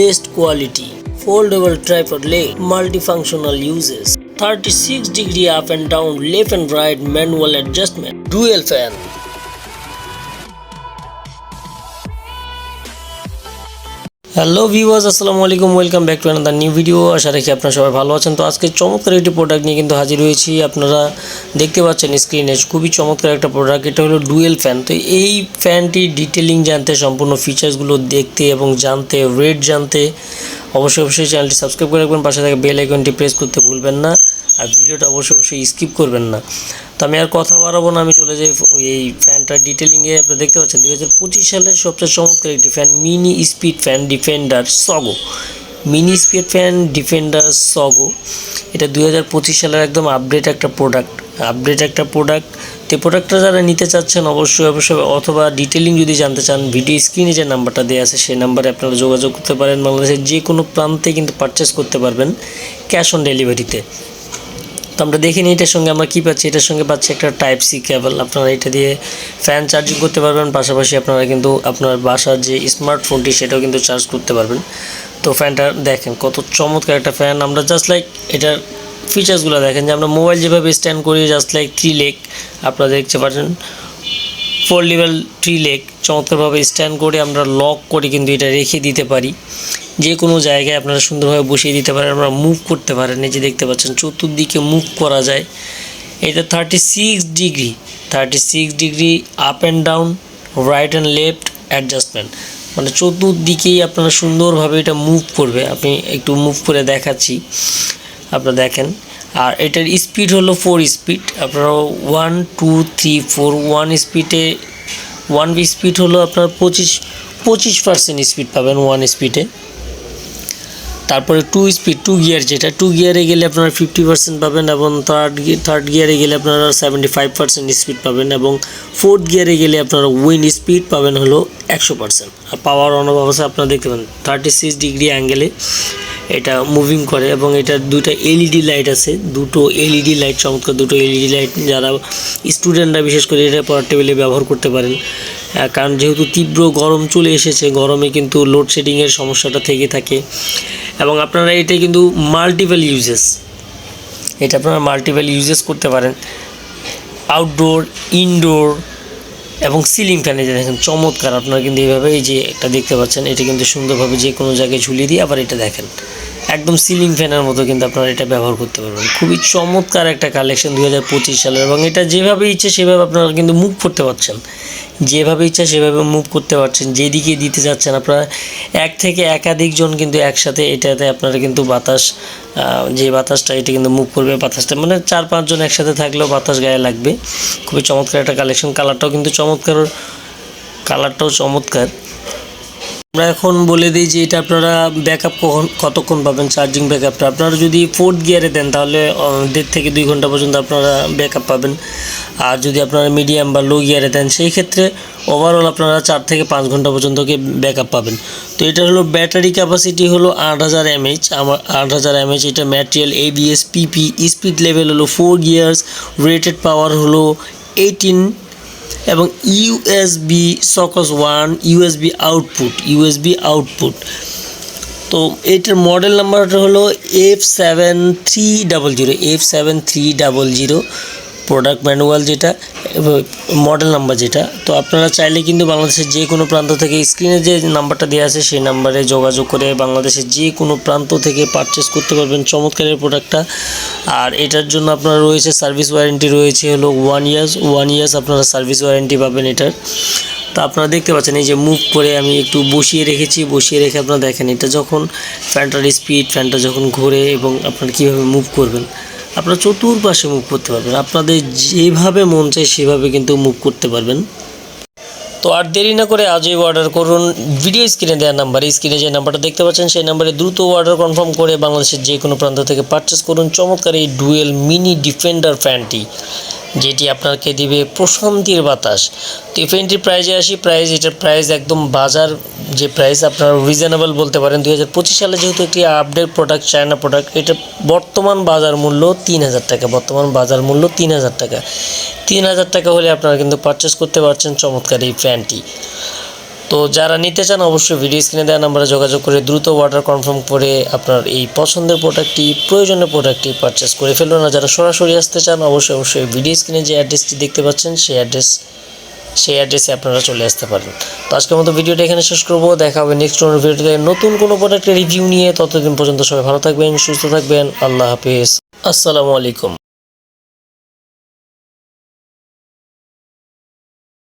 best quality, foldable tripod leg, multifunctional uses, 36 degree up and down, left and right manual adjustment, dual fan. Hello viewers আসসালামু আলাইকুম welcome back to another new video আশা রাখি আপনারা সবাই ভালো আছেন। তো আজকে চমৎকার একটি প্রোডাক্ট নিয়ে কিন্তু হাজির হয়েছি। আপনারা দেখতে পাচ্ছেন স্ক্রিনে খুবই চমৎকার একটা প্রোডাক্ট এটা হলো ডুয়েল ফ্যান তো এই ফ্যানটি ডিটেলিং জানতে, সম্পূর্ণ ফিচার্সগুলো দেখতে এবং জানতে রেট জানতে অবশ্যই অবশ্যই চ্যানেলটি সাবস্ক্রাইব করে রাখবেন। পাশে থেকে বেল আইকনটি প্রেস করতে ভুলবেন না। আর ভিডিওটা অবশ্যই অবশ্যই স্কিপ করবেন না। তো আমি আর কথা বাড়াবো না, আমি চলে যাই এই ফ্যানটার ডিটেলিংয়ে আপনারা দেখতে পাচ্ছেন, দুই হাজার পঁচিশ সালের সবচেয়ে চমৎকার একটি fan mini speed fan defender Sogo mini speed fan defender Sogo এটা দুই হাজার পঁচিশ সালের একদম আপডেট একটা প্রোডাক্ট আপডেট একটা প্রোডাক্ট তো প্রোডাক্টটা যারা নিতে চাচ্ছেন, অবশ্যই অবশ্যই, অথবা ডিটেলিং যদি জানতে চান ভিডিও স্ক্রিনে যে নাম্বারটা দেওয়া আছে, সেই নাম্বারে আপনারা যোগাযোগ করতে পারেন। বাংলাদেশের যে কোনো প্রান্তে কিন্তু পারচেস করতে পারবেন ক্যাশ অন ডেলিভারিতে তো আমরা দেখে নিই এটার সঙ্গে, আমরা কী পাচ্ছি? এটার সঙ্গে পাচ্ছি একটা টাইপ সি কেবল আপনারা এটা দিয়ে ফ্যান চার্জিং করতে পারবেন, পাশাপাশি আপনারা কিন্তু আপনার বাসার যে স্মার্টফোনটি সেটাও কিন্তু চার্জ করতে পারবেন। তো ফ্যানটা দেখেন, কত চমৎকার একটা ফ্যান আমরা জাস্ট লাইক এটার ফিচার্সগুলো দেখেন, যে আমরা মোবাইল যেভাবে স্ট্যান্ড করি জাস্ট লাইক থ্রি লেক আপনারা দেখতে পাচ্ছেন। লেভেল থ্রি লেক চমৎকারভাবে স্ট্যান্ড করে আমরা লক করে কিন্তু এটা রেখে দিতে পারি। যে কোনো জায়গায় আপনারা সুন্দরভাবে বসিয়ে দিতে পারেন, আপনারা মুভ করতে পারেন। যে দেখতে পাচ্ছেন, চতুর্দিকে মুভ করা যায়। এটা thirty six degree thirty six degree up and down right and left adjustment মানে চতুর্দিকেই আপনারা সুন্দরভাবে এটা মুভ করবে। আমি একটু মুভ করে দেখাচ্ছি, আপনারা দেখেন। আর এটার স্পিড হলো ফোর স্পিড আপনারা one two three four one স্পিডে ওয়ান স্পিড হলো আপনার পঁচিশ পঁচিশ পার্সেন্ট স্পিড পাবেন ওয়ান স্পিডে তারপরে টু স্পিড টু গিয়ার যেটা টু গিয়ারে গেলে আপনারা ফিফটি পার্সেন্ট পাবেন এবং থার্ড থার্ড গিয়ারে গেলে আপনারা সেভেন্টি ফাইভ পার্সেন্ট স্পিড পাবেন এবং ফোর্থ গিয়ারে গেলে আপনারা উইন্ড স্পিড পাবেন হলো একশো পার্সেন্ট আর পাওয়ার অন অবস্থা আপনারা দেখতে পাবেন থার্টি সিক্স ডিগ্রি অ্যাঙ্গেলে এটা মুভিং করে এবং এটার দুইটা এলইডি লাইট আছে। দুটো এলইডি লাইট চমৎকার দুটো এলইডি লাইট যারা স্টুডেন্টরা বিশেষ করে এটা পড়ার টেবিলে ব্যবহার করতে পারেন। কারণ যেহেতু তীব্র গরম চলে এসেছে, গরমে কিন্তু লোডশেডিংয়ের সমস্যাটা থেকে থাকে। এবং আপনারা এটা কিন্তু মাল্টিপল ইউজেস এটা আপনারা মাল্টিপল ইউজেস করতে পারেন। আউটডোর ইনডোর এবং সিলিং ফ্যানে যে দেখেন, চমৎকার। আপনারা কিন্তু এইভাবে এই যে একটা দেখতে পাচ্ছেন, এটা কিন্তু সুন্দরভাবে যে কোনো জায়গায় ঝুলিয়ে দিয়ে আবার এটা দেখেন। একদম সিলিং ফ্যানের মতো কিন্তু আপনারা এটা ব্যবহার করতে পারবেন। খুবই চমৎকার একটা কালেকশন দুই হাজার পঁচিশ সালের এবং এটা যেভাবে ইচ্ছে সেভাবে আপনারা কিন্তু মুভ করতে পারছেন। যেভাবে ইচ্ছা সেভাবে মুভ করতে পারছেন, যেদিকে দিতে যাচ্ছেন আপনারা, এক থেকে একাধিক জন কিন্তু একসাথে এটাতে আপনারা কিন্তু বাতাস যে বাতাসটা এটা কিন্তু মুভ করবে বাতাসটা। মানে চার পাঁচজন একসাথে থাকলেও বাতাস গায়ে লাগবে। খুবই চমৎকার একটা কালেকশন কালারটাও কিন্তু চমৎকার কালারটাও চমৎকার। আমরা এখন বলে দিই যে এটা আপনারা ব্যাকআপ কখন, কতক্ষণ পাবেন চার্জিং ব্যাকআপটা আপনারা যদি ফোর্থ গিয়ারে দেন, তাহলে দেড় থেকে দুই ঘণ্টা পর্যন্ত আপনারা ব্যাকআপ পাবেন। আর যদি আপনারা মিডিয়াম বা লো গিয়ারে দেন, সেই ক্ষেত্রে ওভারঅল আপনারা চার থেকে পাঁচ ঘণ্টা পর্যন্ত ব্যাকআপ পাবেন। তো এটা হলো ব্যাটারি ক্যাপাসিটি হলো আট হাজার এমএইচ আমার আট হাজার এমএইচ এটা material ABS PP speed level হলো ফোর গিয়ার্স রেটেড পাওয়ার হলো এইটিন এবং USB সকস one USB output USB output তো এটার মডেল নাম্বারটা হলো F seven three double zero F seven three double zero product manual যেটা মডেল নাম্বার যেটা। তো আপনারা চাইলে কিন্তু বাংলাদেশের যে কোনো প্রান্ত থেকে স্ক্রিনে যে নাম্বারটা দেওয়া আছে, সেই নাম্বারে যোগাযোগ করে বাংলাদেশের যে কোনো প্রান্ত থেকে পারচেস করতে পারবেন। চমৎকারের প্রোডাক্টটা আর এটার জন্য আপনার রয়েছে সার্ভিস ওয়ারেন্টি রয়েছে হলো ওয়ান ইয়ার্স ওয়ান ইয়ার্স আপনারা সার্ভিস ওয়ারেন্টি পাবেন এটার। তো আপনারা দেখতে পাচ্ছেন, এই যে মুভ করে আমি একটু বসিয়ে রেখেছি, বসিয়ে রেখে আপনারা দেখেন, এটা যখন ফ্যানটার স্পিড ফ্যানটা যখন ঘোরে এবং আপনারা কীভাবে মুভ করবেন, আপনারা চতুর্পাশে মুভ করতে পারবেন। আপনাদের যেভাবে মন চায় সেভাবে কিন্তু মুভ করতে পারবেন। তো আর দেরি না করে আজই অর্ডার করুন। ভিডিও স্ক্রিনে দেওয়া নাম্বারে স্ক্রিনে যে নাম্বারটা দেখতে পাচ্ছেন, সেই নাম্বারে দ্রুত অর্ডার কনফার্ম করে বাংলাদেশের যে কোনো প্রান্ত থেকে পারচেস করুন। চমৎকার এই ডুয়েল মিনি ডিফেন্ডার ফ্যানটি যেটি আপনাকে দিবে প্রশান্তির বাতাস। তো এই প্রাইজে আসি প্রাইজ এটার প্রাইস একদম বাজার, যে প্রাইস আপনারা রিজনেবল বলতে পারেন। দুই হাজার পঁচিশ সালে যেহেতু একটি আপডেট প্রোডাক্ট চায়না প্রোডাক্ট এটা বর্তমান বাজার মূল্য তিন হাজার টাকা। বর্তমান বাজার মূল্য তিন হাজার টাকা। তিন হাজার টাকা হলে আপনারা কিন্তু পারচেস করতে পারছেন চমৎকার এই ফ্যানটি তো যারা নিতে চান অবশ্যই ভিডিও স্ক্রিনে দেওয়া নাম্বারে যোগাযোগ করে দ্রুত অর্ডার কনফার্ম করে আপনার এই পছন্দের প্রোডাক্টটি প্রয়োজনীয় প্রোডাক্টটি পারচেস করে ফেলুন। আর যারা সরাসরি আসতে চান, অবশ্যই অবশ্যই ভিডিও স্ক্রিনে যে অ্যাড্রেসটি দেখতে পাচ্ছেন, সেই অ্যাড্রেস সেই অ্যাড্রেসে আপনারা চলে আসতে পারেন তো আজকের মতো ভিডিওটা এখানে শেষ করব। দেখা হবে নেক্সট কোনো ভিডিওতে নতুন কোনো প্রোডাক্টের রিভিউ নিয়ে ততদিন পর্যন্ত সবাই ভালো থাকবেন, সুস্থ থাকবেন। আল্লাহ হাফিজ। আসসালামু আলাইকুম।